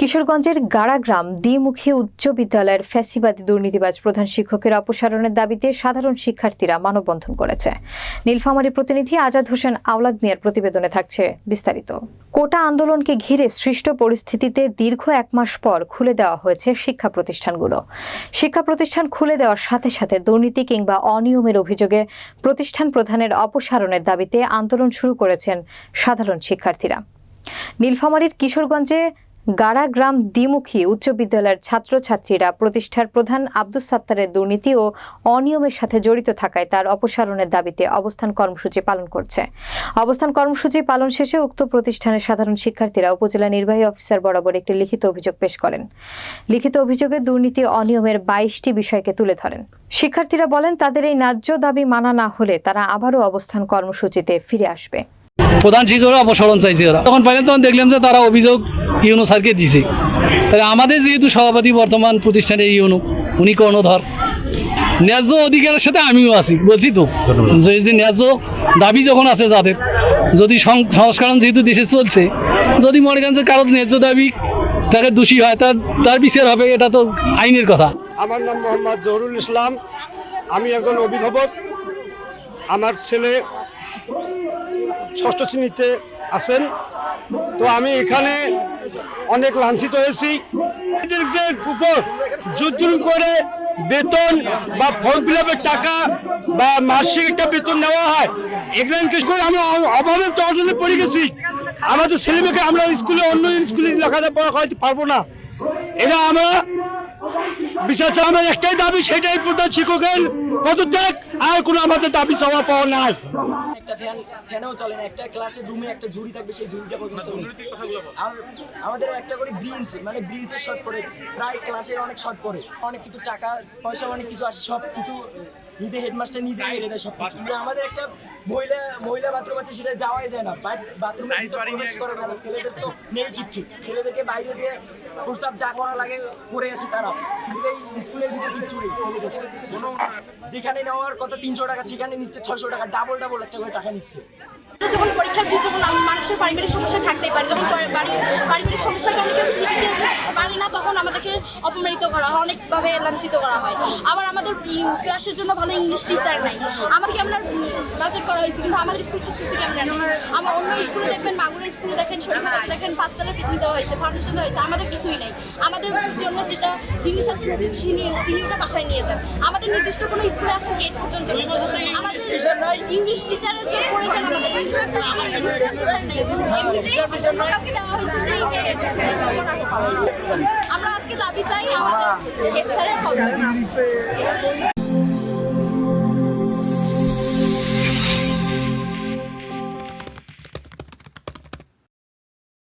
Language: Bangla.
কিশোরগঞ্জের গাড়াগ্রাম দ্বিমুখী উচ্চ বিদ্যালয়ের ফ্যাসিবাদী দুর্নীতিবাজ প্রধান শিক্ষকের অপসারণের দাবিতে সাধারণ শিক্ষার্থীরা মানববন্ধন করেছে। নীলফামারী প্রতিনিধি আজাদ হোসেন আওলাদ মিয়ার প্রতিবেদনে থাকছে বিস্তারিত। কোটা আন্দোলনকে ঘিরে সৃষ্ট পরিস্থিতিতে দীর্ঘ এক মাস পর খুলে দেওয়া হয়েছে শিক্ষা প্রতিষ্ঠানগুলো। শিক্ষা প্রতিষ্ঠান খুলে দেওয়ার সাথে সাথে দুর্নীতি কিংবা অনিয়মের অভিযোগে প্রতিষ্ঠান প্রধানের অপসারণের দাবিতে আন্দোলন শুরু করেছেন সাধারণ শিক্ষার্থীরা। নীলফামারীর কিশোরগঞ্জে গাড়াগ্রাম দ্বিমুখী উচ্চ বিদ্যালয়ের ছাত্রছাত্রীরা প্রতিষ্ঠার প্রধান আব্দুস সাত্তারের দুর্নীতি ও অনিয়মের সাথে জড়িত থাকায় তার অপসারণের দাবিতে অবস্থান কর্মসূচি পালন করছে। অবস্থান কর্মসূচি পালন শেষে উক্ত প্রতিষ্ঠানের সাধারণ শিক্ষার্থীরা উপজেলা নির্বাহী অফিসার বরাবর একটি লিখিত অভিযোগ পেশ করেন। লিখিত অভিযোগে দুর্নীতি, অনিয়মের বাইশটি বিষয়কে তুলে ধরেন। শিক্ষার্থীরা বলেন, তাদের এই ন্যায্য দাবি মানা না হলে তারা আবারও অবস্থান কর্মসূচিতে ফিরে আসবে। প্রধান শিক্ষকরা অপসারণ চাইছে ওরা। তখন পাইলাম তখন দেখলাম যে তারা অভিযোগ ইউনো স্যারকে দিছে। তাহলে আমাদের যেহেতু সভাপতি বর্তমান প্রতিষ্ঠানের ইউনো উনি কর্ণধর। ন্যায্য অধিকারের সাথে আমিও আছি বলছি তো। যদি ন্যায্য দাবি যখন আছে যাদের যদি সং- সংস্করণ যেহেতু দেশে চলছে যদি মনে করেন যে কারও ন্যায্য দাবি তাকে দোষী হয় তার তার বিচার হবে এটা তো আইনের কথা। আমার নাম মোহাম্মদ জহরুল ইসলাম। আমি একজন অভিভাবক। আমার ছেলে ষষ্ঠ শ্রেণীতে আছেন। তো আমি এখানে অনেক লাঞ্ছিত হয়েছি। এদেরদের উপর জুজুল করে বেতন বা ফর্ম ফিল টাকা বা মাসিক একটা বেতন নেওয়া হয়। এগুলো ইনকেস করে আমরা অ- অভাবের পড়ে গেছি। আমাদের ছেলেমেয়েকে আমরা স্কুলে, অন্য স্কুলে লেখাপড়া করাতে পারব না। এটা আমরা বিশেষ আমার একটাই দাবি, সেটাই প্রধান শিক্ষকের পদত্যাগ। আর কোনো আমাদের দাবি চাওয়া পাওয়া নাই। একটা ফ্যান ফ্যানেও চলে না একটা ক্লাসের রুমে একটা ঝুড়ি থাকবে সেই ঝুড়িটা পর্যন্ত নেই। আর আমাদের একটা করে ব্রিঞ্চ মানে ব্রিঞ্চের শর্ট পড়ে প্রায় ক্লাসের অনেক শর্ট পড়ে। অনেক কিছু টাকা পয়সা অনেক কিছু আসে সব কিছু নিজে হেডমাস্টার নিজে মেরে দেয় সব কিছু আমাদের একটা মহিলা মহিলা বাথরুম আছে সেটা যাওয়াই যায় না। বাথরুমে প্রবেশ করে না ছেলেদের তো নেই কিচ্ছু। ছেলেদেরকে বাইরে যে প্রস্তাব যা করা লাগে করে আসে তারা। কিন্তু এই স্কুলের ভিতরে কিচ্ছু নেই ছেলেদের। যেখানে নেওয়ার কথা তিনশো টাকা সেখানে নিচ্ছে ছয়শো টাকা ডাবল ডাবল একটা করে টাকা নিচ্ছে। যখন পরীক্ষার ফি যখন মানুষের পারিবারিক সমস্যা থাকতেই পারে যখন বাড়ি পারিবারিক সমস্যার কারণে কেউ পারে না তখন অপমানিত করা হয়, অনেকভাবে লাঞ্ছিত করা হয়। আবার আমাদের ক্লাসের জন্য ভালো ইংলিশ টিচার নাই। বাজেট করা হয়েছে, কিন্তু আমাদের স্কুল তো সিসি ক্যামেরা নেই আমার অন্য স্কুলে দেখবেন, মাগুরা স্কুলে দেখেন শরীফাতে দেখেন পাঁচতলা পিটনি দেওয়া হয়েছে ফাউন্ডেশন দেওয়া হয়েছে, আমাদের কিছুই নেই। আমাদের জন্য যেটা জিনিস আছে তিনি তিনি ওটা বাসায় নিয়ে যান। আমাদের নির্দিষ্ট কোনো স্কুলে আসেন গেট পর্যন্ত আমাদের ইংলিশ টিচারের জন্য প্রয়োজন আমাদের ইংলিশ আমাদের ইংলিশ দেওয়া হয়েছে যে। আমরা আজকে দাবি চাই আমাদের হেড স্যারের